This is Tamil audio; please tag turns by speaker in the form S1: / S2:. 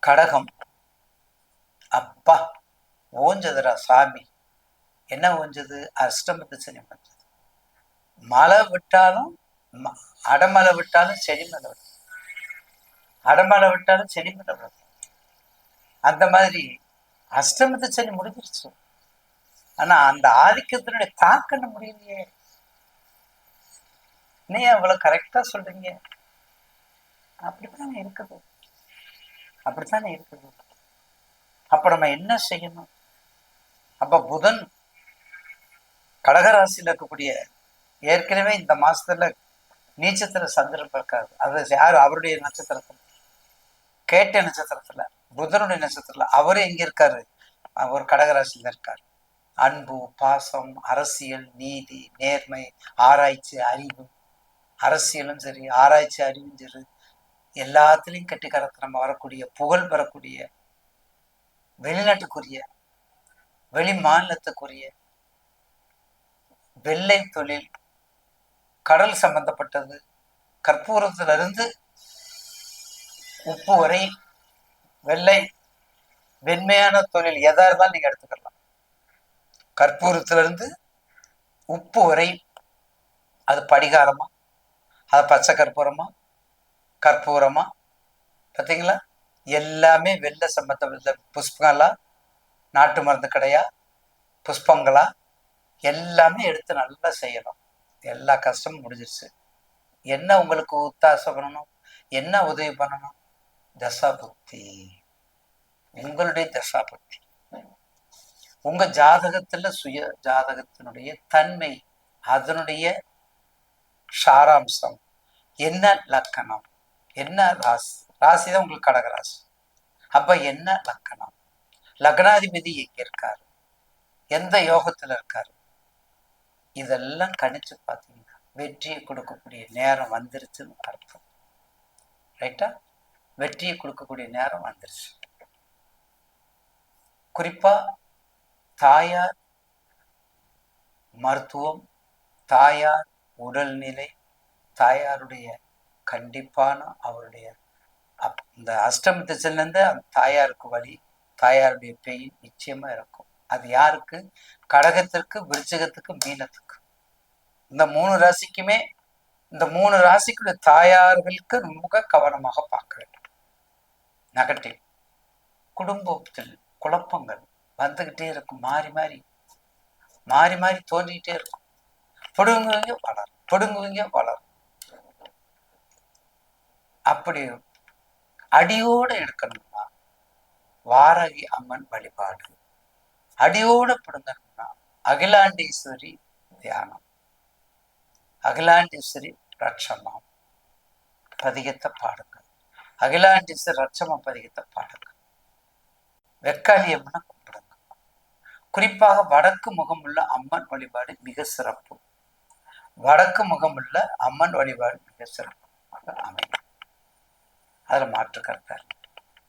S1: கடகம். அப்பா ஓஞ்சதுரா சாமி. என்ன ஓஞ்சது? அஷ்டமத்து சனி வந்தது மழை விட்டாலும் ம- விட்டாலும் செடி மலை வரும். அடமலை விட்டாலும் செடி மலை வரும். அந்த மாதிரி அஷ்டமத்து சனி முடிஞ்சிருச்சு. ஆனா அந்த ஆதிக்கத்தினுடைய தாக்கம் முடியலையே. நீ அவ்வளவு கரெக்டா சொல்றீங்க? அப்படிதான் இருக்குது அப்படித்தானே இருக்குது? அப்ப நம்ம என்ன செய்யணும்? அப்ப புதன் கடகராசியில் இருக்கக்கூடிய ஏற்கனவே இந்த மாசத்துல நீச்சத்துல சந்திரன் இருக்காரு அது யாரு? அவருடைய நட்சத்திரத்துல. கேட்ட நட்சத்திரத்துல. புதனுடைய நட்சத்திரத்துல. அவரு எங்க இருக்காரு? அவர் கடகராசியில இருக்காரு. அன்பு பாசம் அரசியல் நீதி நேர்மை ஆராய்ச்சி அறிவு. அரசியலும் சரி ஆராய்ச்சி அறிவும் சரி எல்லாத்துலேயும் கெட்டிக்காரத்து நம்ம வரக்கூடிய புகழ் பெறக்கூடிய வெளிநாட்டுக்குரிய வெளி மாநிலத்துக்குரிய வெள்ளை தொழில் கடல் சம்பந்தப்பட்டது கற்பூரத்திலிருந்து உப்பு வரை வெள்ளை வெண்மையான தொழில் எதா இருந்தாலும் நீங்க எடுத்துக்கலாம். கற்பூரத்திலிருந்து உப்பு வரை அது படிகாரமா அது பச்சை கற்பூரமா கற்பூரமா? பார்த்தீங்களா எல்லாமே வெள்ளை சம்பந்தப்பட்ட புஷ்பங்களா? நாட்டு மருந்து கடையா? புஷ்பங்களா? எல்லாமே எடுத்து நல்லா செய்யணும். எல்லா கஷ்டமும் முடிஞ்சிருச்சு. என்ன உங்களுக்கு உத்தாசம் பண்ணணும்? என்ன உதவி பண்ணணும்? தசாபக்தி. உங்களுடைய தசாபக்தி. உங்க ஜாதகத்துல சுய ஜாதகத்தினுடைய தன்மை அதனுடைய சாராம்சம் என்ன லக்கணம்? என்ன ராசி? ராசி தான் உங்களுக்கு கடகராசி அப்ப என்ன லக்கணம்? லக்னாதிபதி எங்க இருக்காரு? எந்த யோகத்துல இருக்காரு? இதெல்லாம் கணிச்சு பார்த்தீங்கன்னா வெற்றியை கொடுக்கக்கூடிய நேரம் வந்துருச்சுன்னு அர்த்தம். ரைட்டா வெற்றியை கொடுக்கக்கூடிய நேரம் வந்துருச்சு. குறிப்பா தாயார் மருத்துவம் தாயார் உடல்நிலை தாயாருடைய கண்டிப்பான அவருடைய அப் இந்த அஷ்டம திசையிலேருந்து அந்த தாயாருக்கு வழி தாயாருடைய பெயின் நிச்சயமா இருக்கும் அது யாருக்கு? கடகத்திற்கு விருச்சகத்துக்கு மீனத்துக்கு. இந்த மூணு ராசிக்குமே இந்த மூணு ராசிக்குடைய தாயார்களுக்கு ரொம்ப கவனமாக பார்க்க வேண்டும். நெகட்டிவ் குடும்பத்தில் குழப்பங்கள் வந்துகிட்டே இருக்கும். மாறி மாறி மாறி மாறி தோன்றிக்கிட்டே இருக்கும். பிடுங்குவீங்க வளரும். பிடுங்குவீங்க வளரும். அப்படி அடியோட எடுக்கணும்னா வாரகி அம்மன் வழிபாடு. அடியோட பிடுங்கணும்னா அகிலாண்டீஸ்வரி தியானம். அகிலாண்டீஸ்வரி ரட்சமம் பதிகத்தை பாடுங்க அகிலாண்டீஸ்வரி ரட்சம பதிகத்தை பாடுங்க வெக்காளியம்மனை கும்பிடுங்க குறிப்பாக வடக்கு முகமுள்ள அம்மன் வழிபாடு மிக சிறப்பு. வடக்கு முகமுள்ள அம்மன் வழிபாடு மிக சிறப்பு. அமையும் அதில் மாற்று கருத்தா இருக்கு.